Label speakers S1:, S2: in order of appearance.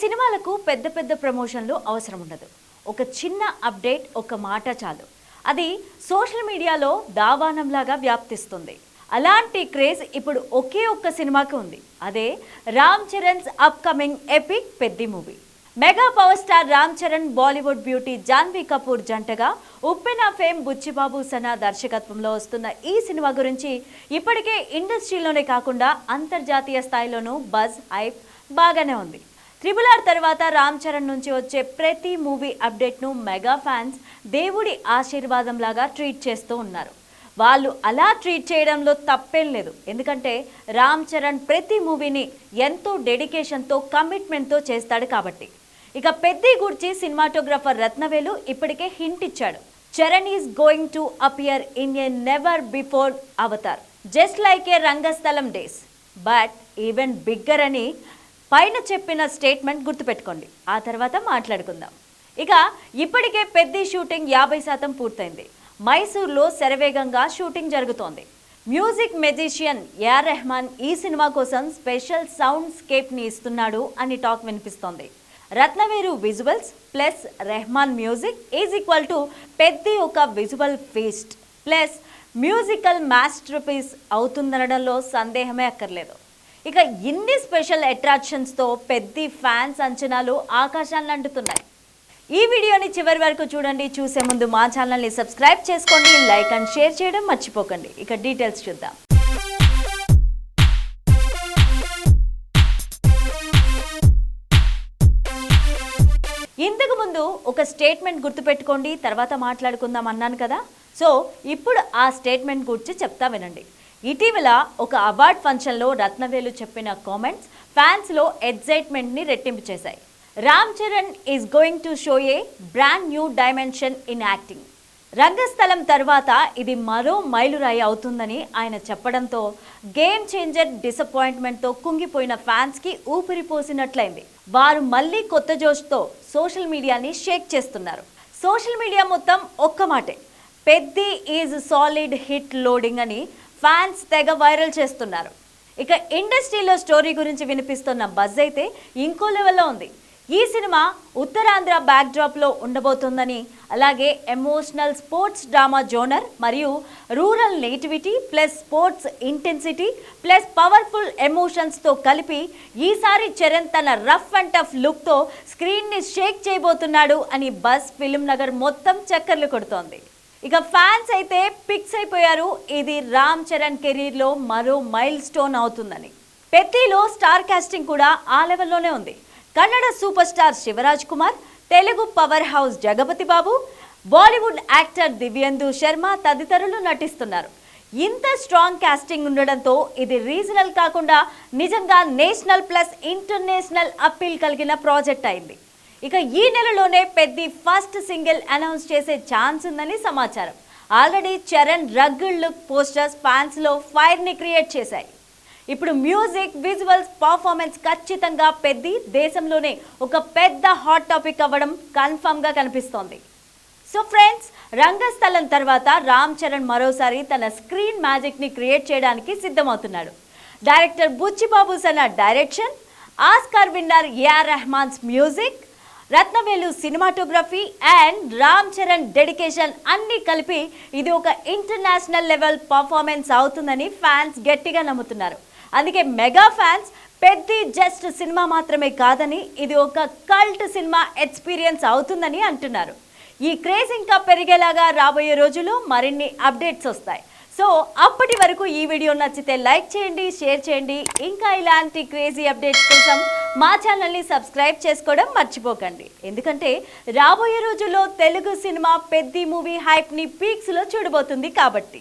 S1: సినిమాలకు పెద్ద పెద్ద ప్రమోషన్లు అవసరం ఉండదు ఒక చిన్న అప్డేట్ ఒక మాట చాలు. అది సోషల్ మీడియాలో దావానంలాగా వ్యాప్తిస్తుంది. అలాంటి క్రేజ్ ఇప్పుడు ఒకే ఒక్క సినిమాకి ఉంది. అదే Ram Charan's upcoming epic Peddi movie. Mega power star Ram Charan Bollywood beauty Janhvi Kapoor జంటగా ఉప్పెన ఫేమ్ బుచ్చిబాబు సనా దర్శకత్వంలో వస్తున్న ఈ సినిమా గురించి ఇప్పటికే ఇండస్ట్రీలోనే కాకుండా అంతర్జాతీయ స్థాయిలోనూ బజ్ హైప్ బాగానే ఉంది. త్రిబుల్ ఆర్ తర్వాత రామ్ చరణ్ నుంచి వచ్చే ప్రతి మూవీ అప్డేట్ను మెగా ఫ్యాన్స్ దేవుడి ఆశీర్వాదం లాగా ట్రీట్ చేస్తూ ఉన్నారు. వాళ్ళు అలా ట్రీట్ చేయడంలో తప్పేం లేదు. ఎందుకంటే రామ్ చరణ్ ప్రతి మూవీని ఎంతో డెడికేషన్తో కమిట్మెంట్తో చేస్తాడు కాబట్టి. ఇక పెద్ది గురించి సినిమాటోగ్రఫర్ రత్నవేలు ఇప్పటికే హింట్ ఇచ్చాడు. Charan is going to appear in a never before avatar. Just like a Rangasthalam days. But even bigger అని పైన చెప్పిన స్టేట్మెంట్ గుర్తుపెట్టుకోండి. ఆ తర్వాత మాట్లాడుకుందాం. ఇక ఇప్పటికే పెద్ద షూటింగ్ యాభై శాతం పూర్తయింది. మైసూర్లో శరవేగంగా షూటింగ్ జరుగుతోంది. మ్యూజిక్ మెజిషియన్ ఏఆర్ రెహమాన్ ఈ సినిమా కోసం స్పెషల్ సౌండ్ స్కేప్ని ఇస్తున్నాడు అని టాక్ వినిపిస్తోంది. Rathnavelu visuals plus Rahman music is equal to పెద్ద ఒక visual feast. Plus musical masterpiece అవుతుందనడంలో సందేహమే అక్కర్లేదు. ఇక ఇన్ని స్పెషల్ అట్రాక్షన్స్తో పెద్ద ఫ్యాన్స్ అంచనాలు ఆకాశాన్ని అంటుతున్నాయి. ఈ వీడియోని చివరి వరకు చూడండి చూసే ముందు మా ఛానల్ని సబ్స్క్రైబ్ చేసుకోండి లైక్ అండ్ షేర్ చేయడం మర్చిపోకండి. ఇక డీటెయిల్స్ చూద్దాం. ఇంతకు ముందు ఒక స్టేట్మెంట్ గుర్తుపెట్టుకోండి తర్వాత మాట్లాడుకుందాం అన్నాను కదా. సో ఇప్పుడు ఆ స్టేట్మెంట్ గురించి చెప్తా వినండి. ఇటీవల ఒక అవార్డ్ ఫంక్షన్లో రత్నవేలు చెప్పిన కామెంట్స్ ఫ్యాన్స్లో ఎగ్జైట్మెంట్ని రెట్టింపు చేశాయి. Ram Charan is going to show a brand new dimension in acting Rangasthalam తర్వాత ఇది మరో మైలురాయి అవుతుందని ఆయన చెప్పడంతో గేమ్ చేంజర్ డిసప్పాయింట్మెంట్తో కుంగిపోయిన ఫ్యాన్స్కి ఊపిరి పోసినట్లయింది. వారు మళ్ళీ కొత్త జోష్తో సోషల్ మీడియాని షేక్ చేస్తున్నారు. సోషల్ మీడియా మొత్తం ఒక్క మాటే. Peddi is solid hit loading అని ఫ్యాన్స్ తెగ వైరల్ చేస్తున్నారు. ఇక ఇండస్ట్రీలో స్టోరీ గురించి వినిపిస్తున్న బజ్ అయితే ఇంకో లెవెల్లో ఉంది. ఈ సినిమా ఉత్తరాంధ్ర బ్యాక్డ్రాప్లో ఉండబోతుందని అలాగే ఎమోషనల్ స్పోర్ట్స్ డ్రామా జోనర్ మరియు rural nativity plus sports intensity plus powerful ఎమోషన్స్తో కలిపి ఈసారి చరణ్ తన రఫ్ అండ్ టఫ్ లుక్తో స్క్రీన్ని షేక్ చేయబోతున్నాడు అని బస్ ఫిల్మ్ నగర్ మొత్తం చక్కర్లు కొడుతోంది. ఇక ఫ్యాన్స్ అయితే పిక్స్ అయిపోయారు. ఇది రామ్ చరణ్ కెరీర్లో మరో మైల్ స్టోన్ అవుతుందని. పెత్తిలో స్టార్ కాస్టింగ్ కూడా ఆ లెవెల్లోనే ఉంది. Kannada superstar Shivaraj Kumar Telugu powerhouse Jagapathi Babu Bollywood actor Divyenndu Sharma తదితరులు నటిస్తున్నారు. ఇంత స్ట్రాంగ్ కాస్టింగ్ ఉండడంతో ఇది రీజనల్ కాకుండా నిజంగా నేషనల్ ప్లస్ ఇంటర్నేషనల్ అప్పీల్ కలిగిన ప్రాజెక్ట్ అయింది. ఇక ఈ నెలలోనే పెద్ద ఫస్ట్ సింగిల్ అనౌన్స్ చేసే ఛాన్స్ ఉందని సమాచారం. Already Charan rugged look posters ఫ్యాన్స్లో ఫైర్ని క్రియేట్ చేశాయి. ఇప్పుడు మ్యూజిక్ విజువల్స్ పర్ఫార్మెన్స్ ఖచ్చితంగా పెద్ద దేశంలోనే ఒక పెద్ద హాట్ టాపిక్ అవ్వడం కన్ఫర్మ్గా కనిపిస్తోంది. సో ఫ్రెండ్స్ రంగస్థలం తర్వాత రామ్ చరణ్ మరోసారి తన స్క్రీన్ మ్యాజిక్ని క్రియేట్ చేయడానికి సిద్ధమవుతున్నాడు. Director Buchi Babu Sana direction Oscar winner AR Rahman's music Rathnavelu cinematography and Ram Charan dedication అన్నీ కలిపి ఇది ఒక ఇంటర్నేషనల్ లెవెల్ పర్ఫార్మెన్స్ అవుతుందని ఫ్యాన్స్ గట్టిగా నమ్ముతున్నారు. అందుకే మెగా ఫ్యాన్స్ పెద్ద జస్ట్ సినిమా మాత్రమే కాదని ఇది ఒక కల్ట్ సినిమా ఎక్స్పీరియన్స్ అవుతుందని అంటున్నారు. ఈ క్రేజ్ ఇంకా పెరిగేలాగా రాబోయే రోజులు మరిన్ని అప్డేట్స్ వస్తాయి. సో అప్పటి వరకు ఈ వీడియో నచ్చితే లైక్ చేయండి షేర్ చేయండి. ఇంకా ఇలాంటి క్రేజీ అప్డేట్స్ కోసం మా ఛానల్ని సబ్స్క్రైబ్ చేసుకోవడం మర్చిపోకండి. ఎందుకంటే రాబోయే రోజుల్లో తెలుగు సినిమా పెద్ద మూవీ హైప్ని పీక్స్లో చూడబోతుంది కాబట్టి.